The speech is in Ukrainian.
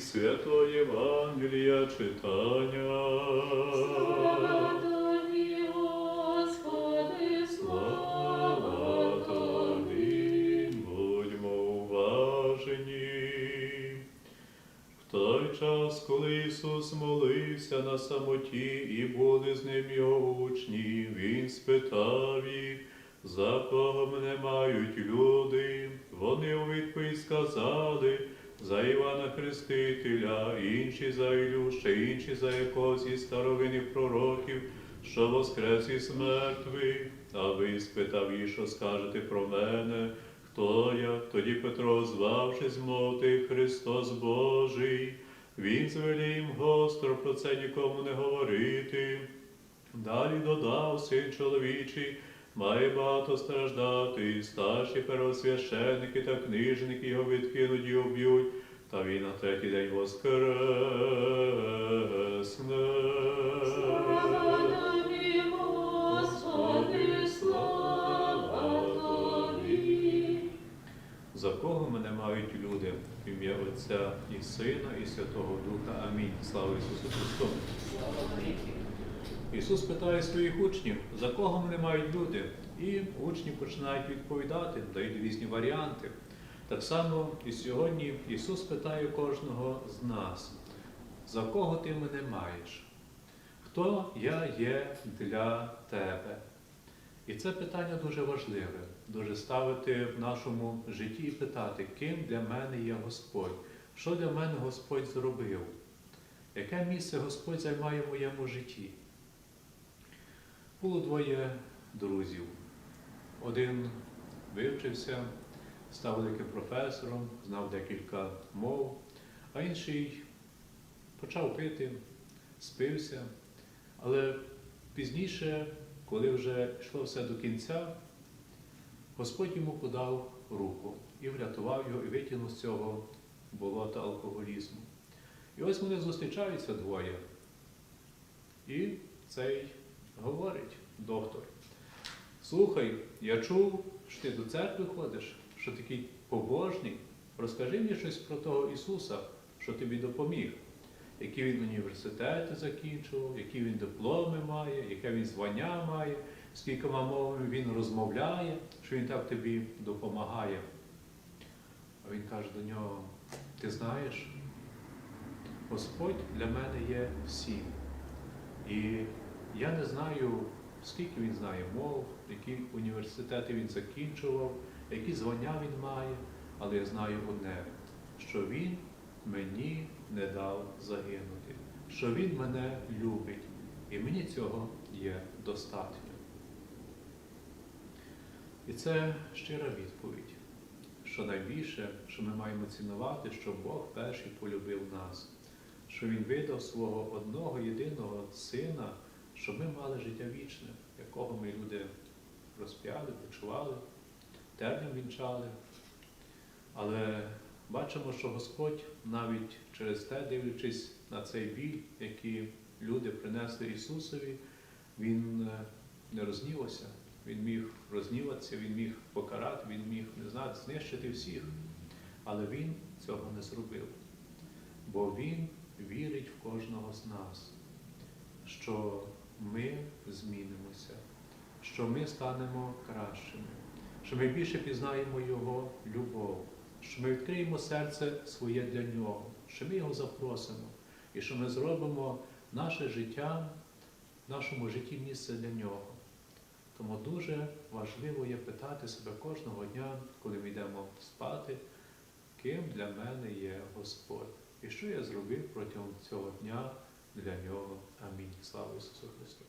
Святого Євангелія читання. Слава тобі, Господи, Слава Тобі, будьмо уважені. В той час, коли Ісус молився на самоті і були з ним його учні, Він спитав їх, за кого мене мають люди. Вони у відповідь сказали, за Івана Хрестителя, інші за Ілю, ще інші за якогось із старовинних пророків, що воскрес із мертвих. А ви спитав їх, що скажете про мене, хто я? Тоді Петро, звавшись, мов ти Христос Божий. Він звелів їм гостро про це нікому не говорити. Далі додав син чоловічий, має багато страждати, старші первосвященники та книжники його відкинуть і уб'ють, та він на третій день воскресне. Слава слава. За кого мене мають люди? В ім'я Отця і Сина, і Святого Духа. Амінь. Слава Ісусу Христу! Ісус питає своїх учнів, за кого мене мають люди? І учні починають відповідати, дають різні варіанти. Так само і сьогодні Ісус питає кожного з нас, за кого ти мене маєш? Хто я є для тебе? І це питання дуже важливе, дуже ставити в нашому житті і питати, ким для мене є Господь, що для мене Господь зробив, яке місце Господь займає в моєму житті. Було двоє друзів. Один вивчився, став великим професором, знав декілька мов, а інший почав пити, спився, але пізніше, коли вже йшло все до кінця, Господь йому подав руку і врятував його, і витягнув з цього болота алкоголізму. І ось вони зустрічаються двоє. І цей говорить доктор. Слухай, я чув, що ти до церкви ходиш, що такий побожний. Розкажи мені щось про того Ісуса, що тобі допоміг. Які він університети закінчував, які він дипломи має, яке він звання має, скількома мовами він розмовляє, що він так тобі допомагає. А він каже до нього: ти знаєш, Господь для мене є всім. І я не знаю, скільки він знає мов, які університети він закінчував, які звання він має, але я знаю одне, що він мені не дав загинути, що він мене любить, і мені цього є достатньо. І це щира відповідь, що найбільше, що ми маємо цінувати, що Бог перший полюбив нас, що Він видав свого одного єдиного сина, щоб ми мали життя вічне, якого ми люди розп'яли, почували, тернем вінчали. Але бачимо, що Господь навіть через те, дивлячись на цей біль, який люди принесли Ісусові, Він е, не рознівався. Він міг розніватися, він міг покарати, він міг не знаю, знищити всіх. Але він цього не зробив. Бо він вірить в кожного з нас, що ми змінимося, що ми станемо кращими, що ми більше пізнаємо Його любов, що ми відкриємо серце своє для Нього, що ми його запросимо, і що ми зробимо наше життя, в нашому житті місце для нього. Тому дуже важливо є питати себе кожного дня, коли ми йдемо спати, ким для мене є Господь. І що я зробив протягом цього дня для нього. Амінь. Слава Ісусу Христу!